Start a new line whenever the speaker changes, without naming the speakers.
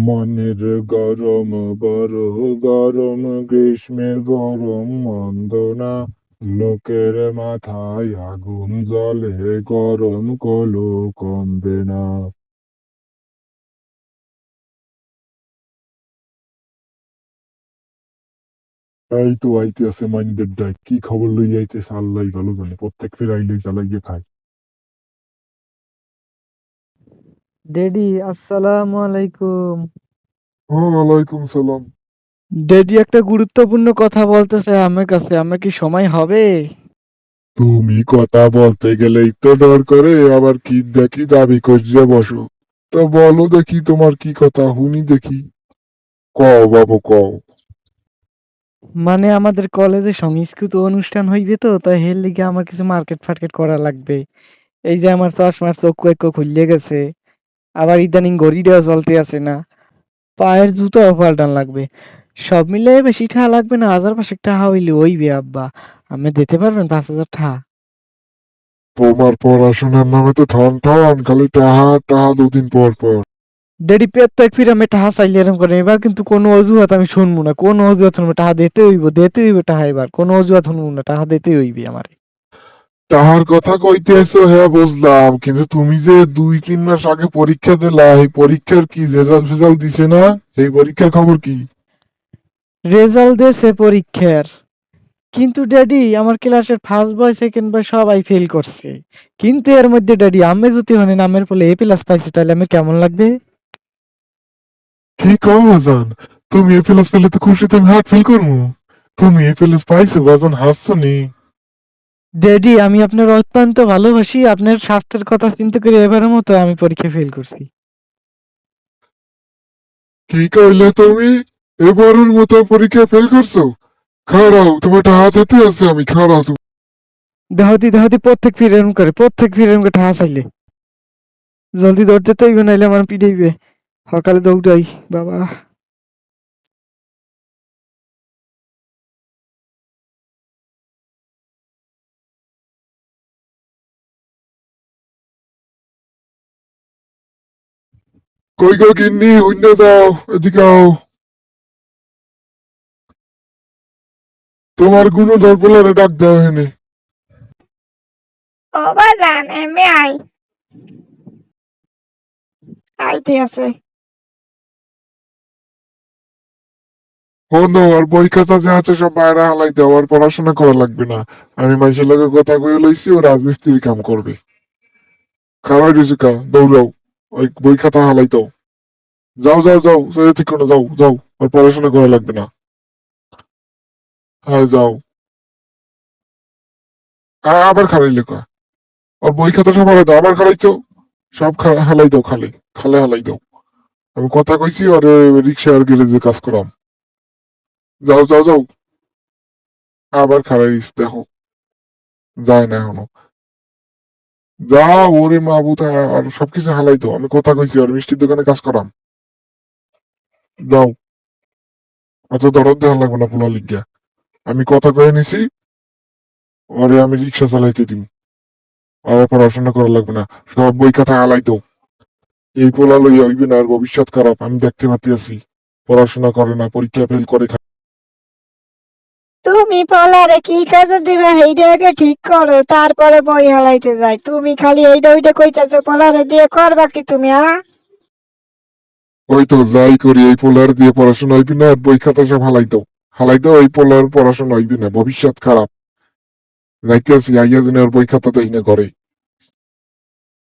মনের গরম, বড় গরম গ্রীষ্মের গরম মন্দ না লোকের মাথায় আগুন জ্বলে গরম কলো কমবে না। এই তো আইতেছে মাইন্ডের ডাক কি খবর লই আইতেছে? আল্লাহ ভালো জানে, প্রত্যেক ফের আইলে চালাইয়ে খায়।
ড্যাডি আসসালামু আলাইকুম।
ওয়ালাইকুম সালাম।
ড্যাডি একটা গুরুত্বপূর্ণ কথা বলতে চাই আমার কাছে আমার কি সময় হবে?
তুমি কথা বলতে গেলেই তো ডর করে আবার কি দেখি দাবি করছে বসো। তো বলো দেখি তোমার কি কথা শুনি দেখি। কও বাবু কও।
মানে আমাদের কলেজে সংস্কৃত অনুষ্ঠান হইবে তো তাই হের লিগে আমার কিছু মার্কেট ফার্কেট করা লাগবে। এই যে আমার চশমার চক্ষু একটু খুললে গেছে। আবার ইদানিং ঘড়িটাও চলতে আছে না। পায়ের জুতাও পাল্টান লাগবে। সব মিলে বেশি টাকা লাগবে না হাজার পাঁচেক টাকা হইলে হইবে আব্বা। আপনি দিতে পারবেন পাঁচ হাজার টাকা
তোমার পড়াশোনার নামে তো ঠন ঠন খালি টাহা টাহা দুদিন পর পর।
ডেডি প্রত্যেক ফির আমি টাহা চাইলে এরকম করে এবার কিন্তু কোনো অজুহাত আমি শুনব না কোনো অজুহাত শুনব টাহা দিতে হইব দিতে হইব টাহা এবার কোনো অজুহাত শুনব না টাহা দিতে হইবে আমার।
তাহার কথা কইতেছো হ্যাঁ বুঝলাম। কিন্তু তুমি যে দুই তিন মাস আগে পরীক্ষা দিলা এই পরীক্ষার কি রেজাল্ট ফেজাল্ট দিছে না? এই পরীক্ষার খবর কি?
রেজাল্ট দিয়েছে পরীক্ষার। কিন্তু ড্যাডি আমার ক্লাসের ফার্স্ট বয় সেকেন্ড বয় সবাই ফেল করছে। কিন্তু এর মধ্যে ড্যাডি আমি যদি হনে নামের ফলে এ প্লাস পাইছি তাহলে আমি কেমন লাগবে?
কি কও বাজান? তুমি এ প্লাস পেলে তো খুশিতে আমি হার্ট ফেল করব তুমি এ প্লাস পাইছো বাজান হাসছো নি?
ড্যাডি আমি আপনার অত্যন্ত ভালোবাসি। আপনার স্বাস্থ্যের কথা চিন্তা করে এবারের মতো আমি পরীক্ষা ফেল করছি।
কি কইলে তুমি? এবারের মতো পরীক্ষা ফেল করছ? খারাও তোমার হাত হাতে আছে আমি খারাও তুমি
দেহতি দেহতি প্রত্যেক ফিরে এরম করে প্রত্যেক ফিরে এরম করে চাইলে। জলদি দৌড়তে তো নাইলে আমার পিটাইবে। সকালে দৌড়াই বাবা।
কই গো গিন্নি হইন্য দাও এদিকে আও। তোমার গুণধর বলারে ডাক দাও এনে
ও বাজান এমনি আই। আইতে আছে।
হনো আর বই খাতা যে আছে সব বাইরে হালাই দাও আর পড়াশোনা করা লাগবে না। আমি মানুষের লগে কথা কয়ে লইছি ও রাজমিস্ত্রি কাম করবে। খাওয়াই দিছি দৌড়াও। ওই বই খাতা হালাই দাও যাও যাও যাও সে ঠিক করে যাও যাও, আর পড়াশোনা করা লাগবে না। হ্যাঁ যাও। আবার খালাই লেখা আর বই খাতা সব হালাই দাও আবার খালাইছো সব হালাই দাও খালে খালে হালাই দাও আমি কথা কইছি, আর রিক্সা আর গ্যারেজে কাজ করাম। যাও যাও যাও। আবার খারাইস দেখো। যায় না এখনও। যাও ওরে মা মাহবুত আর সবকিছু হালাই তো আমি কথা কইছি, আর মিষ্টির দোকানে কাজ করাম। যাও অত দরদ দেওয়া লাগবে না পোলা লিগিয়া আমি কথা কয়ে নিছি, ওরে আমি রিক্সা চালাইতে দিব আর পড়াশোনা করা লাগবে না। সব বই খাতা হালাই তো এই পোলা লইয়া হইবে না, আর ভবিষ্যৎ খারাপ। আমি দেখতে পাচ্ছি পড়াশোনা করে না, পরীক্ষা ফেল করে
তুমি পলারে কি কাজে দিবে? এইটা আগে ঠিক করো, তারপরে বই হালাইতে যাই। তুমি খালি এইটা ওইটা কইতেছো, পলারে দিয়ে করবা কি তুমি, আ?
ওই তো যাই করি, এই পোলার দিয়ে পড়াশোনা হইবি না, বই খাতা সব হালাই দাও। হালাই দাও, এই পোলার পড়াশোনা হইবি না, ভবিষ্যৎ খারাপ। যাইতে আছি আইয়া দিনের বই খাতা দেই না ঘরে।